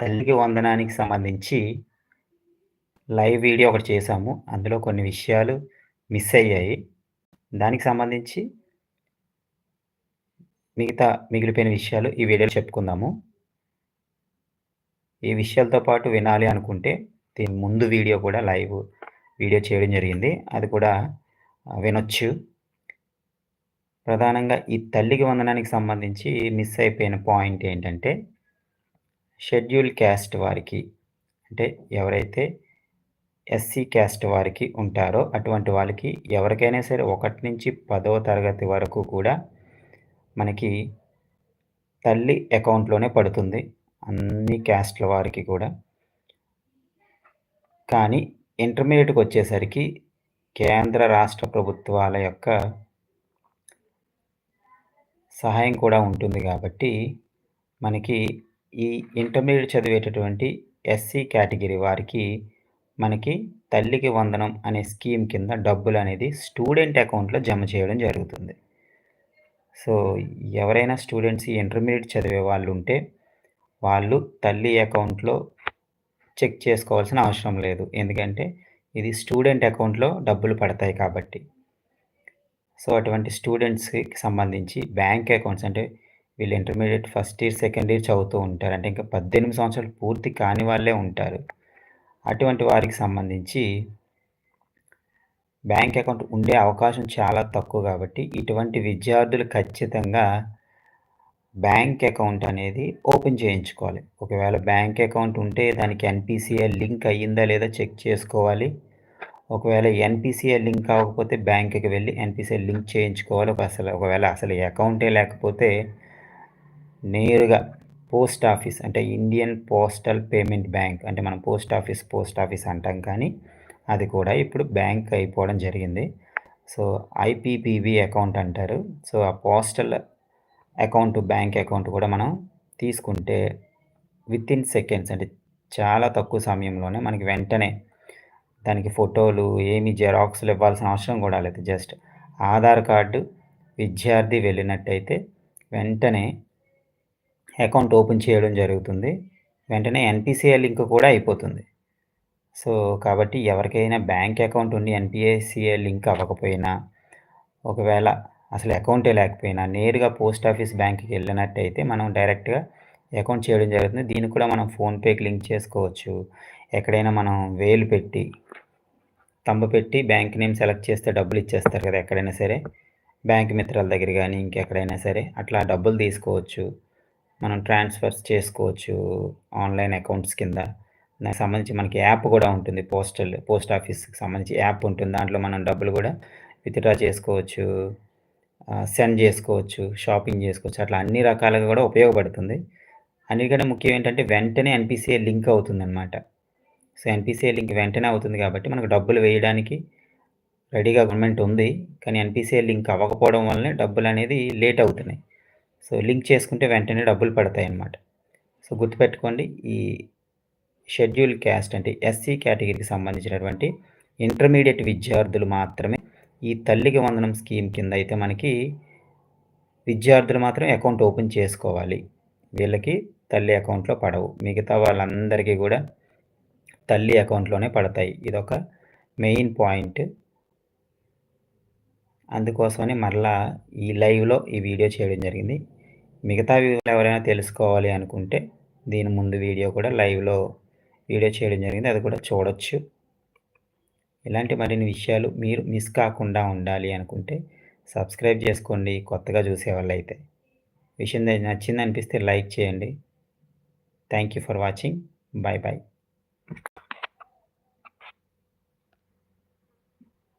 తల్లికి వందనానికి సంబంధించి live video ఒకటి చేశాము. అందులో కొన్ని విషయాలు మిస్ అయ్యాయి. దానికి సంబంధించి మిగతా మిగిలిపోయిన విషయాలు ఈ వీడియోలో చెప్పుకుందాము. ఈ విషయాలతో పాటు వినాలి అనుకుంటే దీని ముందు వీడియో కూడా లైవ్ వీడియో చేయడం జరిగింది. అది కూడా వినొచ్చు. ప్రధానంగా ఈ తల్లికి వందనానికి సంబంధించి మిస్ అయిపోయిన పాయింట్ ఏంటంటే షెడ్యూల్ క్యాస్ట్ వారికి అంటే ఎవరైతే ఎస్సీ క్యాస్ట్ వారికి ఉంటారో అటువంటి వాళ్ళకి ఎవరికైనా సరే 1-10వ తరగతి వరకు కూడా మనకి తల్లి అకౌంట్‌లోనే పడుతుంది. అన్ని క్యాస్ట్‌ల వారికి కూడా. కానీ ఇంటర్మీడియట్కి వచ్చేసరికి కేంద్ర, రాష్ట్ర ప్రభుత్వాల యొక్క సహాయం కూడా ఉంటుంది కాబట్టి మనకి ఈ ఇంటర్మీడియట్ చదివేటటువంటి ఎస్సీ కేటగిరీ వారికి మనకి తల్లికి వందనం అనే స్కీమ్ కింద డబ్బులు అనేది స్టూడెంట్ అకౌంట్‌లో జమ చేయడం జరుగుతుంది. సో, ఎవరైనా స్టూడెంట్స్ ఈ చదివే చదివే వాళ్ళుంటే, వాళ్ళు తల్లి అకౌంట్‌లో చెక్ చేసుకోవాల్సిన అవసరం లేదు. ఎందుకంటే, ఇది స్టూడెంట్ అకౌంట్‌లో డబ్బులు పడతాయి కాబట్టి. సో, అటువంటి స్టూడెంట్స్‌కి సంబంధించి బ్యాంక్ అకౌంట్స్ అంటే వీళ్ళు intermediate first year, second year చదువుతూ ఉంటారు. అంటే ఇంకా 18 సంవత్సరాలు పూర్తి కాని వాళ్ళే ఉంటారు. అటువంటి వారికి సంబంధించి బ్యాంక్ అకౌంట్ ఉండే అవకాశం చాలా తక్కువ కాబట్టి ఇటువంటి విద్యార్థులు ఖచ్చితంగా బ్యాంక్ అకౌంట్ అనేది ఓపెన్ చేయించుకోవాలి. ఒకవేళ బ్యాంక్ అకౌంట్ ఉంటే దానికి ఎన్పిసిఐ లింక్ అయ్యిందా లేదా చెక్ చేసుకోవాలి. ఒకవేళ ఎన్పిసిఐ లింక్ అవ్వకపోతే బ్యాంక్‌కి వెళ్ళి ఎన్పిసిఐ లింక్ చేయించుకోవాలి. ఒక అసలు ఒకవేళ అసలు అకౌంటే లేకపోతే నేరుగా పోస్ట్ ఆఫీస్ అంటే ఇండియన్ పోస్టల్ పేమెంట్ బ్యాంక్ అంటే మనం పోస్ట్ ఆఫీస్, పోస్ట్ ఆఫీస్ అంటాం కానీ, అది కూడా ఇప్పుడు బ్యాంక్ అయిపోవడం జరిగింది. సో, ఐపీపీబీ అకౌంట్ అంటారు. సో, ఆ పోస్టల్ అకౌంట్, బ్యాంక్ అకౌంట్ కూడా మనం తీసుకుంటే వితిన్ సెకండ్స్ అంటే చాలా తక్కువ సమయంలోనే మనకి వెంటనే దానికి ఫోటోలు ఏమి జెరాక్స్‌లు ఇవ్వాల్సిన అవసరం కూడా లేదు. జస్ట్ ఆధార్ కార్డు విద్యార్థి వెళ్ళినట్టయితే వెంటనే అకౌంట్ ఓపెన్ చేయడం జరుగుతుంది. వెంటనే ఎన్పిసిఐ లింక్ కూడా అయిపోతుంది. సో, కాబట్టి ఎవరికైనా బ్యాంక్ అకౌంట్ ఉండి ఎన్పిఐసిఐ లింక్ అవ్వకపోయినా, ఒకవేళ అసలు అకౌంటే లేకపోయినా నేరుగా పోస్ట్ ఆఫీస్, బ్యాంక్‌కి వెళ్ళినట్టయితే మనం డైరెక్ట్‌గా అకౌంట్ చేయడం జరుగుతుంది. దీనికి కూడా మనం ఫోన్‌పేకి లింక్ చేసుకోవచ్చు. ఎక్కడైనా మనం వేలు పెట్టి, తంబ పెట్టి బ్యాంక్ నేమ్ సెలెక్ట్ చేస్తే డబ్బులు ఇచ్చేస్తారు కదా! ఎక్కడైనా సరే. బ్యాంక్ మిత్రాల దగ్గర కానీ ఇంకెక్కడైనా సరే అట్లా డబ్బులు తీసుకోవచ్చు. మనం ట్రాన్స్‌ఫర్స్ చేసుకోవచ్చు ఆన్‌లైన్ అకౌంట్స్ కింద. దానికి సంబంధించి మనకి యాప్ కూడా ఉంటుంది. పోస్టల్ పోస్ట్ ఆఫీస్‌కి సంబంధించి యాప్ ఉంటుంది. దాంట్లో మనం డబ్బులు కూడా విత్‌డ్రా చేసుకోవచ్చు. సెండ్ చేసుకోవచ్చు. షాపింగ్ చేసుకోవచ్చు. అట్లా అన్ని రకాలుగా కూడా ఉపయోగపడుతుంది. అన్నిటికంటే ముఖ్యం ఏంటంటే వెంటనే ఎన్పిసిఐ లింక్ అవుతుంది అనమాట సో, ఎన్పిసిఐ లింక్ వెంటనే అవుతుంది కాబట్టి మనకు డబ్బులు వేయడానికి రెడీగా గవర్నమెంట్ ఉంది. కానీ ఎన్పిసిఐ లింక్ అవ్వకపోవడం వల్లనే డబ్బులు అనేది లేట్ అవుతున్నాయి. సో, లింక్ చేసుకుంటే వెంటనే డబ్బులు పడతాయి అన్నమాట సో, గుర్తుపెట్టుకోండి ఈ షెడ్యూల్ క్యాస్ట్ అంటే ఎస్సీ కేటగిరీకి సంబంధించినటువంటి ఇంటర్మీడియట్ విద్యార్థులు మాత్రమే ఈ తల్లికి వందనం స్కీమ్ కింద అయితే మనకి విద్యార్థులు మాత్రం అకౌంట్ ఓపెన్ చేసుకోవాలి. వీళ్ళకి తల్లి అకౌంట్‌లో పడవు. మిగతా వాళ్ళందరికీ కూడా తల్లి అకౌంట్‌లోనే పడతాయి. ఇదొక మెయిన్ పాయింట్. అందుకోసమని మరలా ఈ లైవ్‌లో ఈ వీడియో చేయడం జరిగింది. మిగతా వివరాలు ఎవరైనా తెలుసుకోవాలి అనుకుంటే దీని ముందు వీడియో కూడా లైవ్‌లో వీడియో చేయడం జరిగింది. అది కూడా చూడొచ్చు. ఇలాంటి మరిన్ని విషయాలు మీరు మిస్ కాకుండా ఉండాలి అనుకుంటే సబ్స్క్రైబ్ చేసుకోండి కొత్తగా చూసేవాళ్ళు అయితే విషయం నచ్చింది అనిపిస్తే లైక్ చేయండి. Thank you for watching. Bye bye